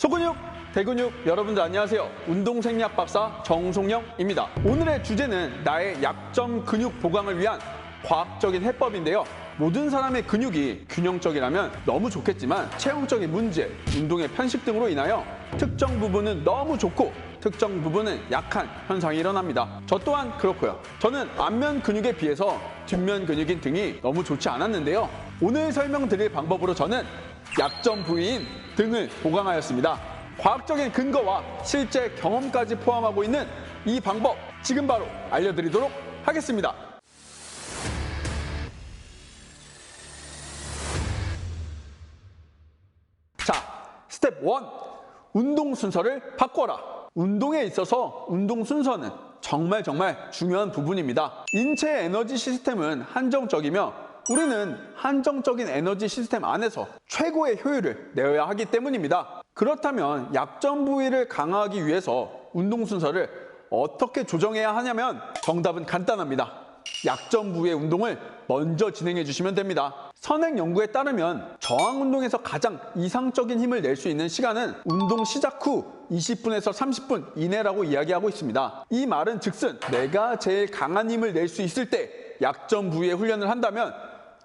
소근육, 대근육 여러분들 안녕하세요. 운동생리학 박사 정송영입니다. 오늘의 주제는 나의 약점 근육 보강을 위한 과학적인 해법인데요. 모든 사람의 근육이 균형적이라면 너무 좋겠지만 체형적인 문제, 운동의 편식 등으로 인하여 특정 부분은 너무 좋고 특정 부분은 약한 현상이 일어납니다. 저 또한 그렇고요. 저는 앞면 근육에 비해서 뒷면 근육인 등이 너무 좋지 않았는데요. 오늘 설명드릴 방법으로 저는 약점 부위인 등을 보강하였습니다. 과학적인 근거와 실제 경험까지 포함하고 있는 이 방법 지금 바로 알려드리도록 하겠습니다. 자, 스텝 1. 운동 순서를 바꿔라. 운동에 있어서 운동 순서는 정말 정말 중요한 부분입니다. 인체 에너지 시스템은 한정적이며 우리는 한정적인 에너지 시스템 안에서 최고의 효율을 내어야 하기 때문입니다. 그렇다면 약점 부위를 강화하기 위해서 운동 순서를 어떻게 조정해야 하냐면 정답은 간단합니다. 약점 부위의 운동을 먼저 진행해 주시면 됩니다. 선행 연구에 따르면 저항 운동에서 가장 이상적인 힘을 낼 수 있는 시간은 운동 시작 후 20분에서 30분 이내라고 이야기하고 있습니다. 이 말은 즉슨 내가 제일 강한 힘을 낼 수 있을 때 약점 부위의 훈련을 한다면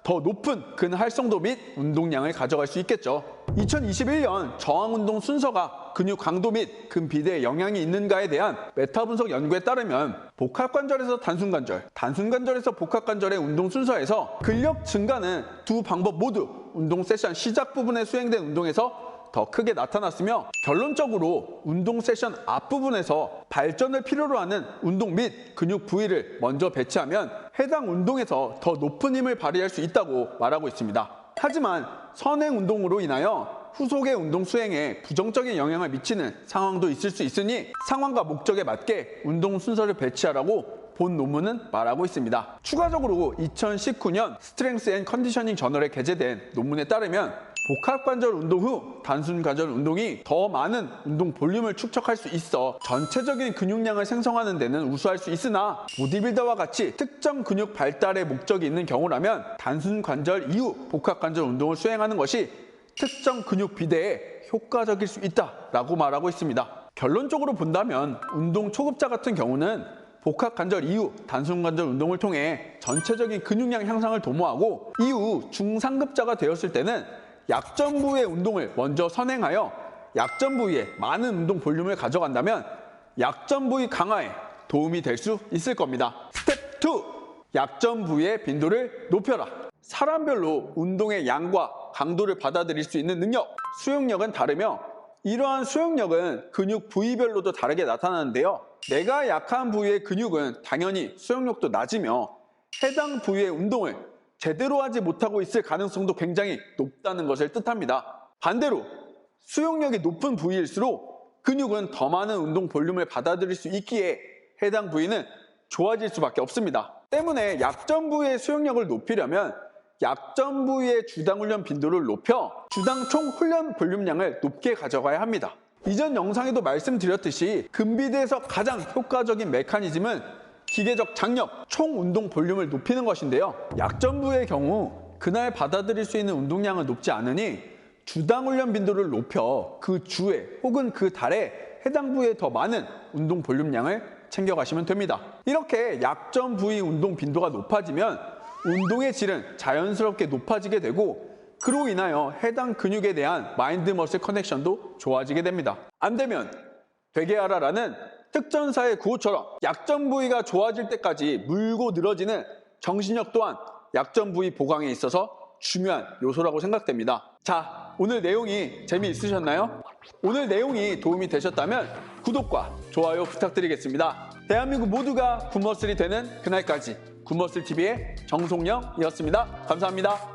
더 높은 근 활성도 및 운동량을 가져갈 수 있겠죠. 2021년 저항 운동 순서가 근육 강도 및 근 비대에 영향이 있는가에 대한 메타 분석 연구에 따르면 복합관절에서 단순관절, 단순관절에서 복합관절의 운동 순서에서 근력 증가는 두 방법 모두 운동 세션 시작 부분에 수행된 운동에서 더 크게 나타났으며 결론적으로 운동 세션 앞부분에서 발전을 필요로 하는 운동 및 근육 부위를 먼저 배치하면 해당 운동에서 더 높은 힘을 발휘할 수 있다고 말하고 있습니다. 하지만 선행 운동으로 인하여 후속의 운동 수행에 부정적인 영향을 미치는 상황도 있을 수 있으니 상황과 목적에 맞게 운동 순서를 배치하라고 본 논문은 말하고 있습니다. 추가적으로 2019년 스트렝스 앤 컨디셔닝 저널에 게재된 논문에 따르면 복합관절 운동 후 단순 관절 운동이 더 많은 운동 볼륨을 축적할 수 있어 전체적인 근육량을 생성하는 데는 우수할 수 있으나 보디빌더와 같이 특정 근육 발달의 목적이 있는 경우라면 단순 관절 이후 복합관절 운동을 수행하는 것이 특정 근육 비대에 효과적일 수 있다라고 말하고 있습니다. 결론적으로 본다면 운동 초급자 같은 경우는 복합관절 이후 단순관절 운동을 통해 전체적인 근육량 향상을 도모하고 이후 중상급자가 되었을 때는 약점 부위의 운동을 먼저 선행하여 약점 부위에 많은 운동 볼륨을 가져간다면 약점 부위 강화에 도움이 될 수 있을 겁니다. 스텝 2. 약점 부위의 빈도를 높여라. 사람별로 운동의 양과 강도를 받아들일 수 있는 능력, 수용력은 다르며 이러한 수용력은 근육 부위별로도 다르게 나타나는데요. 내가 약한 부위의 근육은 당연히 수용력도 낮으며 해당 부위의 운동을 제대로 하지 못하고 있을 가능성도 굉장히 높다는 것을 뜻합니다. 반대로 수용력이 높은 부위일수록 근육은 더 많은 운동 볼륨을 받아들일 수 있기에 해당 부위는 좋아질 수밖에 없습니다. 때문에 약점 부위의 수용력을 높이려면 약점 부위의 주당 훈련 빈도를 높여 주당 총 훈련 볼륨량을 높게 가져가야 합니다. 이전 영상에도 말씀드렸듯이 근비대에서 가장 효과적인 메커니즘은 기계적 장력, 총 운동 볼륨을 높이는 것인데요. 약점 부의 경우 그날 받아들일 수 있는 운동량은 높지 않으니 주당 훈련 빈도를 높여 그 주에 혹은 그 달에 해당 부위에 더 많은 운동 볼륨량을 챙겨가시면 됩니다. 이렇게 약점 부위 운동 빈도가 높아지면 운동의 질은 자연스럽게 높아지게 되고 그로 인하여 해당 근육에 대한 마인드 머슬 커넥션도 좋아지게 됩니다. 안 되면 되게 하라라는 특전사의 구호처럼 약점 부위가 좋아질 때까지 물고 늘어지는 정신력 또한 약점 부위 보강에 있어서 중요한 요소라고 생각됩니다. 자, 오늘 내용이 재미있으셨나요? 오늘 내용이 도움이 되셨다면 구독과 좋아요 부탁드리겠습니다. 대한민국 모두가 굿머슬이 되는 그날까지 굿머슬TV의 정송영이었습니다. 감사합니다.